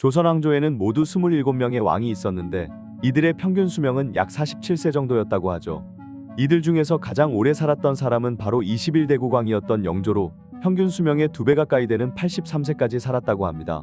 조선 왕조에는 모두 27명의 왕이 있었는데 이들의 평균 수명은 약 47세 정도였다고 하죠. 이들 중에서 가장 오래 살았던 사람은 바로 21대 국왕이었던 영조로 평균 수명의 두배 가까이 되는 83세까지 살았다고 합니다.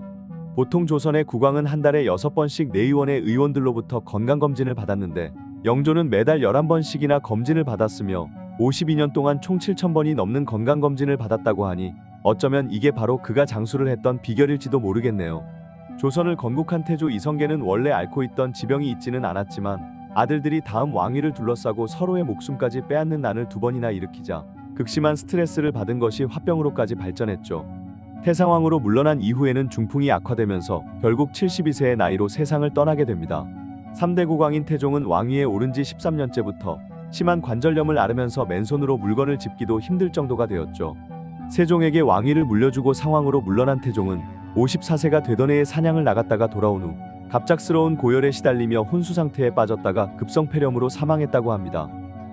보통 조선의 국왕은 한 달에 6번씩 내의원의 의원들로부터 건강검진을 받았는데 영조는 매달 11번씩이나 검진을 받았으며 52년 동안 총 7,000번이 넘는 건강검진을 받았다고 하니 어쩌면 이게 바로 그가 장수를 했던 비결일지도 모르겠네요. 조선을 건국한 태조 이성계는 원래 앓고 있던 지병이 있지는 않았지만 아들들이 다음 왕위를 둘러싸고 서로의 목숨까지 빼앗는 난을 두 번이나 일으키자 극심한 스트레스를 받은 것이 화병으로까지 발전했죠. 태상왕으로 물러난 이후에는 중풍이 악화되면서 결국 72세의 나이로 세상을 떠나게 됩니다. 3대 국왕인 태종은 왕위에 오른 지 13년째부터 심한 관절염을 앓으면서 맨손으로 물건을 짚기도 힘들 정도가 되었죠. 세종에게 왕위를 물려주고 상황으로 물러난 태종은 54세가 되던 해에 사냥을 나갔다가 돌아온 후 갑작스러운 고열에 시달리며 혼수 상태에 빠졌다가 급성폐렴으로 사망했다고 합니다.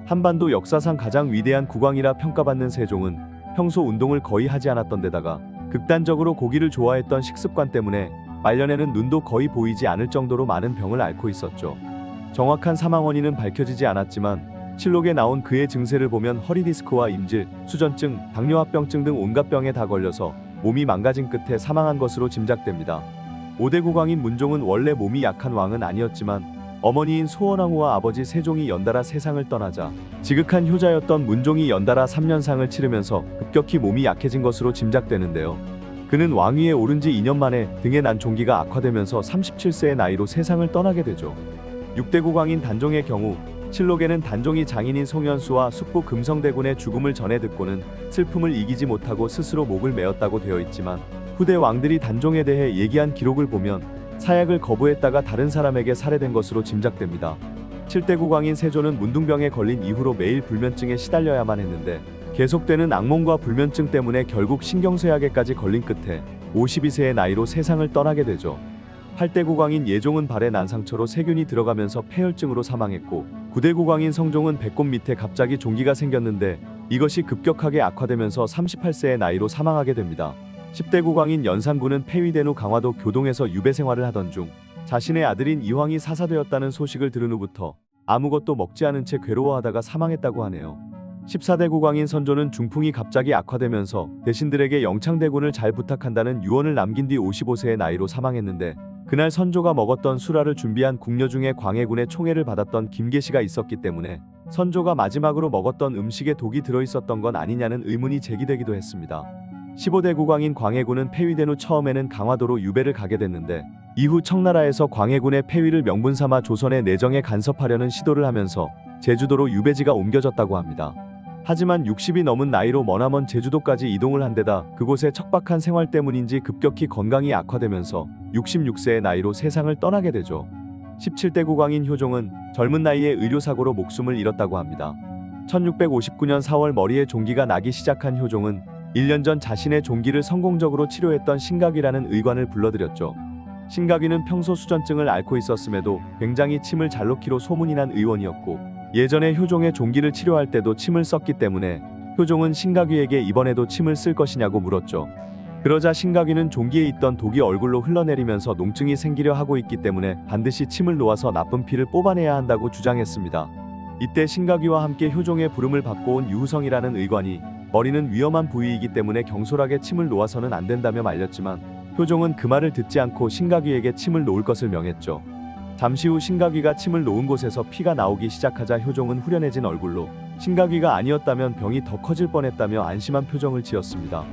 한반도 역사상 가장 위대한 국왕이라 평가받는 세종은 평소 운동을 거의 하지 않았던 데다가 극단적으로 고기를 좋아했던 식습관 때문에 말년에는 눈도 거의 보이지 않을 정도로 많은 병을 앓고 있었죠. 정확한 사망 원인은 밝혀지지 않았지만 실록에 나온 그의 증세를 보면 허리 디스크와 임질, 수전증, 당뇨합병증 등 온갖 병에 다 걸려서 몸이 망가진 끝에 사망한 것으로 짐작됩니다. 5대 국왕인 문종은 원래 몸이 약한 왕은 아니었지만 어머니인 소원왕후와 아버지 세종이 연달아 세상을 떠나자 지극한 효자였던 문종이 연달아 3년상을 치르면서 급격히 몸이 약해진 것으로 짐작되는데요. 그는 왕위에 오른 지 2년 만에 등에 난 종기가 악화되면서 37세의 나이로 세상을 떠나게 되죠. 6대 국왕인 단종의 경우 실록에는 단종이 장인인 송현수와 숙부 금성대군의 죽음을 전해 듣고는 슬픔을 이기지 못하고 스스로 목을 메었다고 되어 있지만 후대 왕들이 단종에 대해 얘기한 기록을 보면 사약을 거부했다가 다른 사람에게 살해된 것으로 짐작됩니다. 7대 국왕인 세조는 문둥병에 걸린 이후로 매일 불면증에 시달려야만 했는데 계속되는 악몽과 불면증 때문에 결국 신경쇠약에까지 걸린 끝에 52세의 나이로 세상을 떠나게 되죠. 8대 국왕인 예종은 발에 난 상처로 세균이 들어가면서 폐혈증으로 사망했고 9대 국왕인 성종은 배꼽 밑에 갑자기 종기가 생겼는데 이것이 급격하게 악화되면서 38세의 나이로 사망하게 됩니다. 10대 국왕인 연산군은 폐위된 후 강화도 교동에서 유배 생활을 하던 중 자신의 아들인 이황이 사사되었다는 소식을 들은 후부터 아무것도 먹지 않은 채 괴로워하다가 사망했다고 하네요. 14대 국왕인 선조는 중풍이 갑자기 악화되면서 대신들에게 영창대군을 잘 부탁한다는 유언을 남긴 뒤 55세의 나이로 사망했는데 그날 선조가 먹었던 수라를 준비한 궁녀 중에 광해군의 총애를 받았던 김계시가 있었기 때문에 선조가 마지막으로 먹었던 음식에 독이 들어있었던 건 아니냐는 의문이 제기되기도 했습니다. 15대 국왕인 광해군은 폐위된 후 처음에는 강화도로 유배를 가게 됐는데 이후 청나라에서 광해군의 폐위를 명분 삼아 조선의 내정에 간섭하려는 시도를 하면서 제주도로 유배지가 옮겨졌다고 합니다. 하지만 60이 넘은 나이로 머나먼 제주도까지 이동을 한 데다 그곳의 척박한 생활 때문인지 급격히 건강이 악화되면서 66세의 나이로 세상을 떠나게 되죠. 17대 국왕인 효종은 젊은 나이에 의료사고로 목숨을 잃었다고 합니다. 1659년 4월 머리에 종기가 나기 시작한 효종은 1년 전 자신의 종기를 성공적으로 치료했던 신각이라는 의관을 불러들였죠. 신각이는 평소 수전증을 앓고 있었음에도 굉장히 침을 잘 놓기로 소문이 난 의원이었고 예전에 효종의 종기를 치료할 때도 침을 썼기 때문에 효종은 신각이에게 이번에도 침을 쓸 것이냐고 물었죠. 그러자 신각이는 종기에 있던 독이 얼굴로 흘러내리면서 농증이 생기려 하고 있기 때문에 반드시 침을 놓아서 나쁜 피를 뽑아내야 한다고 주장했습니다. 이때 신각이와 함께 효종의 부름을 받고 온 유후성이라는 의관이 머리는 위험한 부위이기 때문에 경솔하게 침을 놓아서는 안 된다며 말렸지만 효종은 그 말을 듣지 않고 신각이에게 침을 놓을 것을 명했죠. 잠시 후 신각이가 침을 놓은 곳에서 피가 나오기 시작하자 효종은 후련해진 얼굴로 신각이가 아니었다면 병이 더 커질 뻔했다며 안심한 표정을 지었습니다.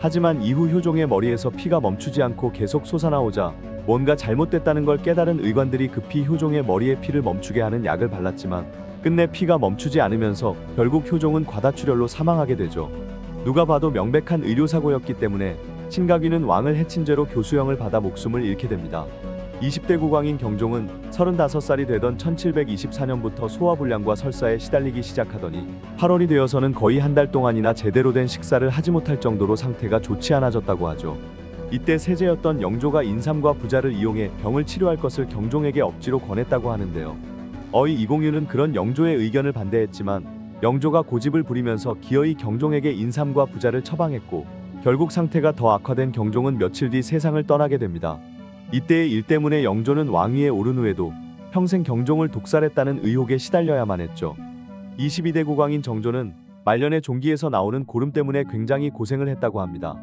하지만 이후 효종의 머리에서 피가 멈추지 않고 계속 솟아나오자 뭔가 잘못됐다는 걸 깨달은 의관들이 급히 효종의 머리에 피를 멈추게 하는 약을 발랐지만 끝내 피가 멈추지 않으면서 결국 효종은 과다출혈로 사망하게 되죠. 누가 봐도 명백한 의료사고였기 때문에 신각이는 왕을 해친 죄로 교수형을 받아 목숨을 잃게 됩니다. 20대 국왕인 경종은 35살이 되던 1724년부터 소화불량과 설사에 시달리기 시작하더니 8월이 되어서는 거의 한 달 동안이나 제대로 된 식사를 하지 못할 정도로 상태가 좋지 않아졌다고 하죠. 이때 세제였던 영조가 인삼과 부자를 이용해 병을 치료할 것을 경종에게 억지로 권했다고 하는데요. 어이 이공유는 그런 영조의 의견을 반대했지만 영조가 고집을 부리면서 기어이 경종에게 인삼과 부자를 처방했고 결국 상태가 더 악화된 경종은 며칠 뒤 세상을 떠나게 됩니다. 이때의 일 때문에 영조는 왕위에 오른 후에도 평생 경종을 독살했다는 의혹에 시달려야만 했죠. 22대 국왕인 정조는 말년에 종기에서 나오는 고름 때문에 굉장히 고생을 했다고 합니다.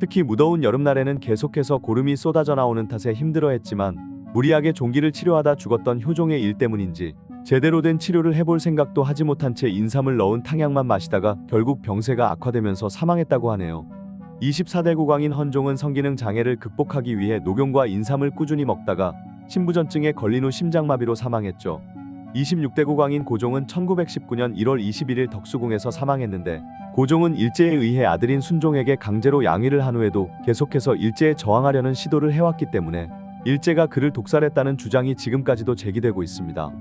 특히 무더운 여름날에는 계속해서 고름이 쏟아져 나오는 탓에 힘들어했지만 무리하게 종기를 치료하다 죽었던 효종의 일 때문인지 제대로 된 치료를 해볼 생각도 하지 못한 채 인삼을 넣은 탕약만 마시다가 결국 병세가 악화되면서 사망했다고 하네요. 24대 국왕인 헌종은 성기능 장애를 극복하기 위해 녹용과 인삼을 꾸준히 먹다가 신부전증에 걸린 후 심장마비로 사망했죠. 26대 국왕인 고종은 1919년 1월 21일 덕수궁에서 사망했는데 고종은 일제에 의해 아들인 순종에게 강제로 양위를 한 후에도 계속해서 일제에 저항하려는 시도를 해왔기 때문에 일제가 그를 독살했다는 주장이 지금까지도 제기되고 있습니다.